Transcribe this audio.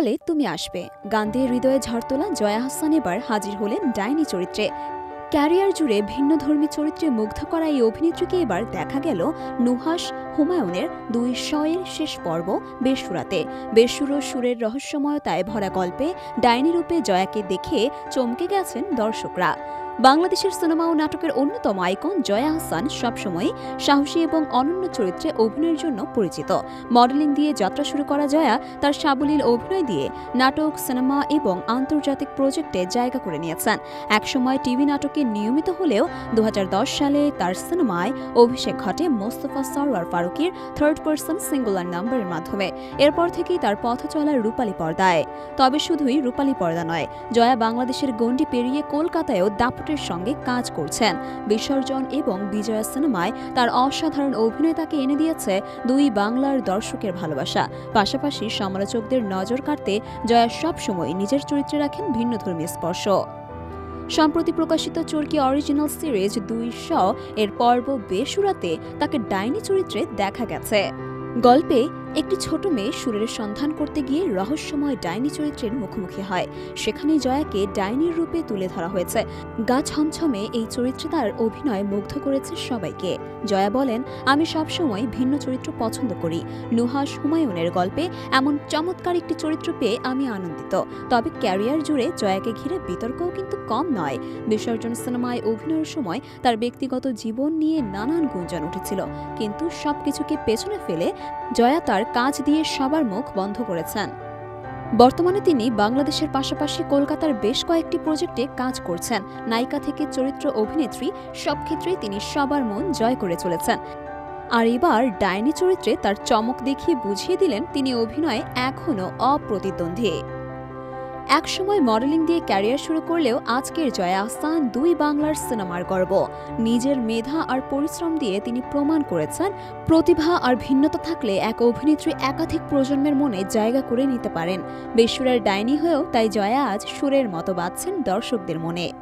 হলে তুমি আসবে। গান দিয়ে হৃদয়ে ঝড় তোলা জয়া হাসান এবার হাজির হলেন ডাইনি চরিত্রে। ক্যারিয়ার জুড়ে ভিন্ন ধর্মী চরিত্রে মুগ্ধ করা এই অভিনেত্রীকে এবার দেখা গেল নুহাস হুমায়ুনের দুই শয়ের শেষ পর্ব বেসুরাতে। বেসুর সুরের রহস্যময়তায় ভরা গল্পে ডাইনি রূপে জয়াকে দেখে চমকে গেছেন দর্শকরা। বাংলাদেশের সিনেমা ও নাটকের অন্যতম আইকন জয়া হাসান সবসময় সাহসী এবং অনন্য চরিত্রে অভিনয়ের জন্য পরিচিত। মডেলিং দিয়ে যাত্রা শুরু করা জয়া তার সাবলীল অভিনয় দিয়ে নাটক, সিনেমা এবং আন্তর্জাতিক প্রজেক্টে জায়গা করে নিয়েছেন। একসময় টিভি নাটকে নিয়মিত হলেও দু হাজার দশ সালে তার সিনেমায় অভিষেক ঘটে মোস্তফা সরওয়ার ফারুকের থার্ড পার্সন সিঙ্গুলার নাম্বারের মাধ্যমে। এরপর থেকেই তার পথ চলার রূপালী পর্দায়। তবে শুধুই রূপালী পর্দা নয়, জয়া বাংলাদেশের গণ্ডি পেরিয়ে কলকাতায়ও দাপটের সঙ্গে কাজ করছেন। বিসর্জন এবং বিজয়া সিনেমায় তার অসাধারণ অভিনয় তাকে এনে দিয়েছে দুই বাংলার দর্শকের ভালোবাসা। পাশাপাশি সমালোচকদের নজর কাড়তে জয়া সবসময় নিজের চরিত্রে রাখেন ভিন্নধর্মী স্পর্শ। সম্প্রতি প্রকাশিত চরকি অরিজিনাল সিরিজ দুই শ এর পর্ব বেসুরাতে তাকে ডাইনি চরিত্রে দেখা গেছে। গল্পে একটি ছোট মেয়ে সুরের সন্ধান করতে গিয়ে রহস্যময় ডাইনি চরিত্রের মুখোমুখি হয়। সেখানে জয়াকে ডাইনির রূপে তুলে ধরা হয়েছে। গা ছমছমে এই চরিত্রে তার অভিনয় মুগ্ধ করেছে সবাইকে। জয়া বলেন, আমি সবসময় ভিন্ন চরিত্র পছন্দ করি। নুহাস হুমায়ুনের গল্পে এমন চমৎকার একটি চরিত্র পেয়ে আমি আনন্দিত। তবে ক্যারিয়ার জুড়ে জয়াকে ঘিরে বিতর্কও কিন্তু কম নয়। বিসর্জন সিনেমায় অভিনয়ের সময় তার ব্যক্তিগত জীবন নিয়ে নানান গুঞ্জন উঠেছিল। কিন্তু সবকিছুকে পেছনে ফেলে জয়া তার কাজ দিয়ে সবার মুখ বন্ধ করেছেন। বর্তমানে তিনি বাংলাদেশের পাশাপাশি কলকাতার বেশ কয়েকটি প্রজেক্টে কাজ করছেন। নায়িকা থেকে চরিত্র অভিনেত্রী সব ক্ষেত্রেই তিনি সবার মন জয় করে চলেছেন। আর এবার ডাইনি চরিত্রে তার চমক দেখিয়ে বুঝিয়ে দিলেন তিনি অভিনয়ে এখনও অপ্রতিদ্বন্দ্বী। একসময় মডেলিং দিয়ে ক্যারিয়ার শুরু করলেও আজকের জয়া আহসান দুই বাংলার সিনেমার গর্ব। নিজের মেধা আর পরিশ্রম দিয়ে তিনি প্রমাণ করেছেন, প্রতিভা আর ভিন্নতা থাকলে এক অভিনেত্রী একাধিক প্রজন্মের মনে জায়গা করে নিতে পারেন। বেসুরের ডাইনি হয়েও তাই জয়া আজ সুরের মতো বাঁধছেন দর্শকদের মনে।